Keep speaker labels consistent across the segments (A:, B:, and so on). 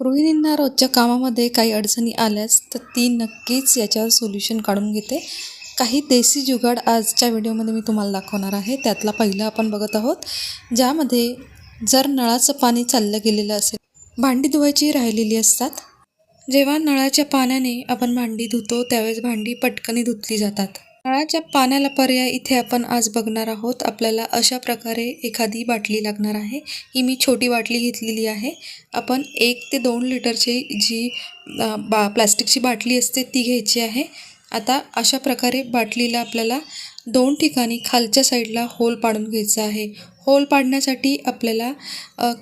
A: गृहिणींना रोजच्या कामामध्ये काही अडचणी आल्यास तर ती नक्कीच याच्यावर सोल्युशन काढून घेते. काही देसी जुगाड आजच्या व्हिडिओमध्ये मी तुम्हाला दाखवणार आहे. त्यातला पहिला आपण बघत आहोत ज्यामध्ये जर नळाचं पाणी चाललं गेलेलं असेल भांडी धुवायची राहिलेली असतात. जेव्हा नळाच्या पाण्याने आपण भांडी धुतो त्यावेळेस भांडी पटकनी धुतली जातात. नळाच्या पाण्याला पर्याय इथे आपण आज बघणार आहोत. आपल्याला अशा प्रकारे एखादी बाटली लागणार आहे. ही मी छोटी बाटली घेतलेली आहे. आपण एक ते दोन लिटरची जी बा प्लास्टिकची बाटली असते ती घ्यायची आहे. आता अशा प्रकारे बाटलीला आपल्याला दोन ठिकाणी खालच्या साईडला होल पाडून घ्यायचं आहे. होल पाडण्यासाठी आपल्याला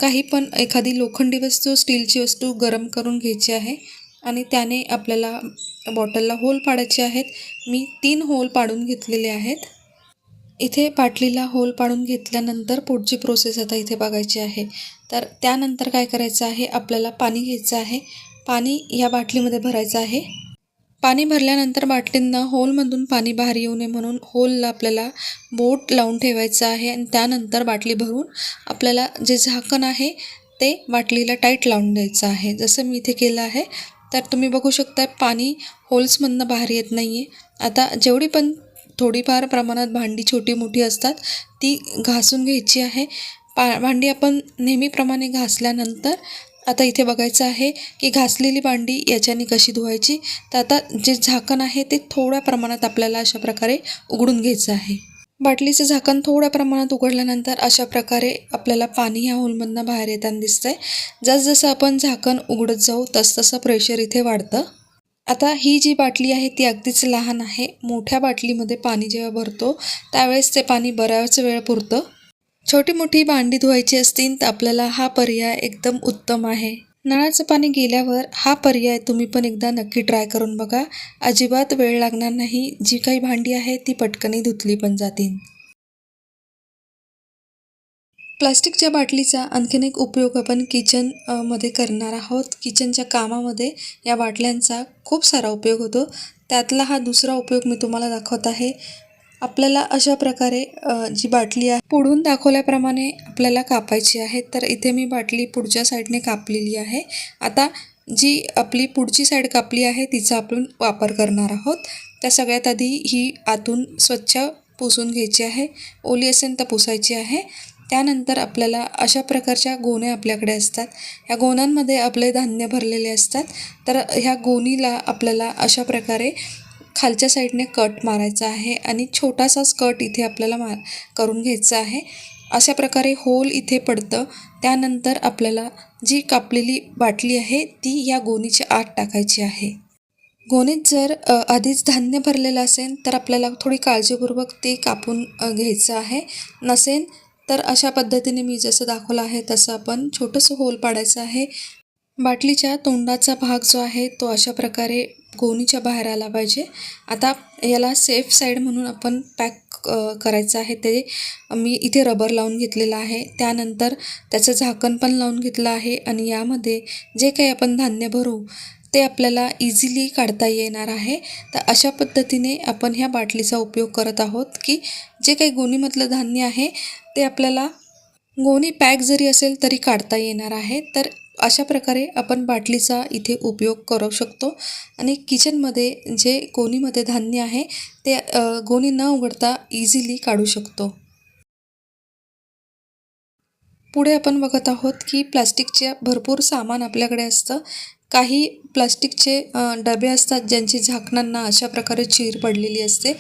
A: काही पण एखादी लोखंडी वस्तू स्टीलची वस्तू गरम करून घ्यायची आहे. आणि त्याने आपल्याला बॉटलला होल पाडायचे आहेत. मी तीन होल पाडून घेतलेले आहेत. इथे बाटलीला होल पाडून घेतल्यानंतर पुढची प्रोसेस आता इथे बघायची आहे. तर त्यानंतर काय करायचं आहे? आपल्याला पाणी घ्यायचं आहे. पाणी या बाटलीमध्ये भरायचं आहे. पाणी भरल्यानंतर बाटलींना होलमधून पाणी बाहेर येऊ नये म्हणून होलला आपल्याला बोट लावून ठेवायचं आहे आणि त्यानंतर बाटली भरून आपल्याला जे झाकण आहे ते बाटलीला टाईट लावून द्यायचं आहे. जसं मी इथे केलं आहे तर तुम्ही बघू शकता पाणी होल्समधनं बाहेर येत नाही आहे आता जेवढी पण थोडीफार प्रमाणात भांडी छोटी मोठी असतात ती घासून घ्यायची आहे. पा भांडी आपण नेहमीप्रमाणे घासल्यानंतर आता इथे बघायचं आहे की घासलेली भांडी याच्याने कशी धुवायची. तर आता जे झाकण आहे ते थोड्या प्रमाणात आपल्याला अशा प्रकारे उघडून घ्यायचं आहे. बाटलीचं झाकण थोड्या प्रमाणात उघडल्यानंतर अशा प्रकारे आपल्याला पाणी ह्या होलमधनं बाहेर येताना दिसतंय. जसजसं आपण झाकण उघडत जाऊ तसतसं प्रेशर इथे वाढतं. आता ही जी बाटली आहे ती अगदीच लहान आहे. मोठ्या बाटलीमध्ये पाणी जेव्हा भरतो त्यावेळेस ते पाणी बऱ्याच वेळ पुरतं. छोटी मोठी भांडी धुवायची असतील तर आपल्याला हा पर्याय एकदम उत्तम आहे. नळाचं पाणी गेल्यावर हा पर्याय तुम्ही पण एकदा नक्की ट्राय करून बघा. अजिबात वेळ लागणार नाही. जी काही भांडी आहे ती पटकनी धुतली पण जातील. प्लास्टिकच्या बाटलीचा आणखीन एक उपयोग आपण किचनमध्ये करणार आहोत. किचनच्या कामामध्ये या बाटल्यांचा खूप सारा उपयोग होतो. त्यातला हा दुसरा उपयोग मी तुम्हाला दाखवत आहे. आपल्याला अशा प्रकारे जी बाटली आहे पुढून दाखवल्याप्रमाणे आपल्याला कापायची आहे. तर इथे मी बाटली पुढच्या साईडने कापलेली आहे. आता जी आपली पुढची साईड कापली आहे तिचा आपण वापर करणार आहोत. त्या सगळ्यात आधी ही आतून स्वच्छ पुसून घ्यायची आहे. ओली असेल तर पुसायची आहे. त्यानंतर आपल्याला अशा प्रकारच्या गोण्या आपल्याकडे असतात. ह्या गोण्यांमध्ये आपले धान्य भरलेले असतात. तर ह्या गोणीला आपल्याला अशा प्रकारे खालच्या साईडने कट मारायचा आहे आणि छोटासाच कट इथे आपल्याला मार करून घ्यायचा आहे. अशा प्रकारे होल इथे पडतं. त्यानंतर आपल्याला जी कापलेली बाटली आहे ती या गोणीच्या आत टाकायची आहे. गोणीत जर आधीच धान्य भरलेलं असेल तर आपल्याला थोडी काळजीपूर्वक ते कापून घ्यायचं आहे. नसेल तर अशा पद्धतीने मी जसं दाखवलं आहे तसं आपण छोटंसं होल पाडायचं आहे. बाटलीच्या तोंडाचा भाग जो आहे तो अशा प्रकारे गोणीच्या बाहेर आला पाहिजे. आता याला सेफ साईड म्हणून आपण पॅक करायचं आहे. ते मी इथे रबर लावून घेतलेलं आहे. त्यानंतर त्याचं झाकण पण लावून घेतलं आहे आणि यामध्ये जे काही आपण धान्य भरू ते आपल्याला इझिली काढता येणार आहे. तर अशा पद्धतीने आपण ह्या बाटलीचा उपयोग करत आहोत की जे काही गोणीमधलं धान्य आहे ते आपल्याला गोणी पॅक जरी असेल तरी काढता येणार आहे. तर अशा प्रकारे आपण बाटलीचा इथे उपयोग करू शकतो. आणि किचनमध्ये जे गोणीमध्ये धान्य आहे ते गोणी न उघडता इझिली काढू शकतो. पुढे आपण बघत आहोत की प्लास्टिकचे भरपूर सामान आपल्याकडे असतं. काही प्लास्टिकचे डबे असतात ज्यांची झाकणांना अशा प्रकारे चीर पडलेली असते.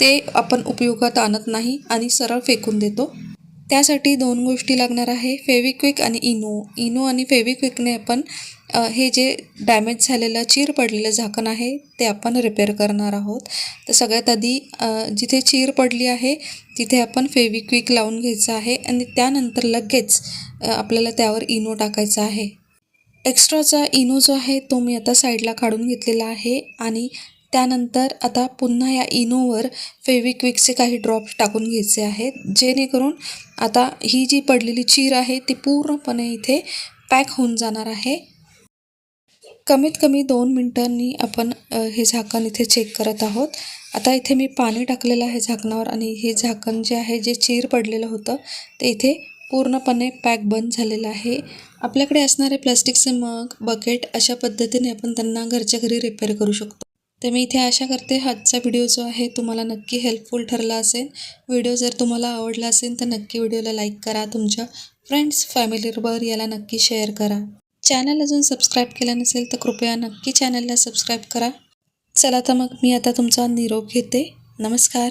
A: ते आपण उपयोगात आणत नाही आणि सरळ फेकून देतो. त्यासाठी दोन गोष्टी लागणार आहे फेविक्विक आणि इनो. इनो आणि फेविक्विकने आपण हे जे डॅमेज झालेलं चीर पडलेलं झाकण आहे ते आपण रिपेअर करणार आहोत. तर सगळ्यात आधी जिथे चीर पडली आहे तिथे आपण फेविक्विक लावून घ्यायचं आहे आणि त्यानंतर लगेच आपल्याला त्यावर इनो टाकायचा आहे. एक्स्ट्राचा इनो जो आहे तो मी आता साईडला काढून घेतलेला आहे आणि त्यानंतर आता पुन्हा या इनोवर फेविक्विकचे काही ड्रॉप्स टाकून घ्यायचे आहेत जेणेकरून आता ही जी पडलेली चीर आहे ती पूर्णपणे इथे पॅक होऊन जाणार आहे. कमीत कमी दोन मिनटांनी आपण हे झाकण इथे चेक करत आहोत. आता इथे मी पाणी टाकलेलं आहे झाकणावर आणि हे झाकण जे आहे जे चीर पडलेलं होतं ते इथे पूर्णपणे पॅक बंद झालेलं आहे. आपल्याकडे असणारे प्लास्टिकचे मग बकेट अशा पद्धतीने आपण त्यांना घरच्या घरी रिपेअर करू शकतो. तर मी इथे आशा करते आजचा व्हिडिओ जो आहे तुम्हाला नक्की हेल्पफुल ठरला असेल. व्हिडिओ जर तुम्हाला आवडला असेल तर नक्की व्हिडिओला लाईक करा. तुमच्या फ्रेंड्स फॅमिलीबरोबर याला नक्की शेअर करा. चॅनल अजून सबस्क्राईब केलं नसेल तर कृपया नक्की चॅनलला सबस्क्राईब करा. चला तर मग मी आता तुमचा निरोप घेते. नमस्कार.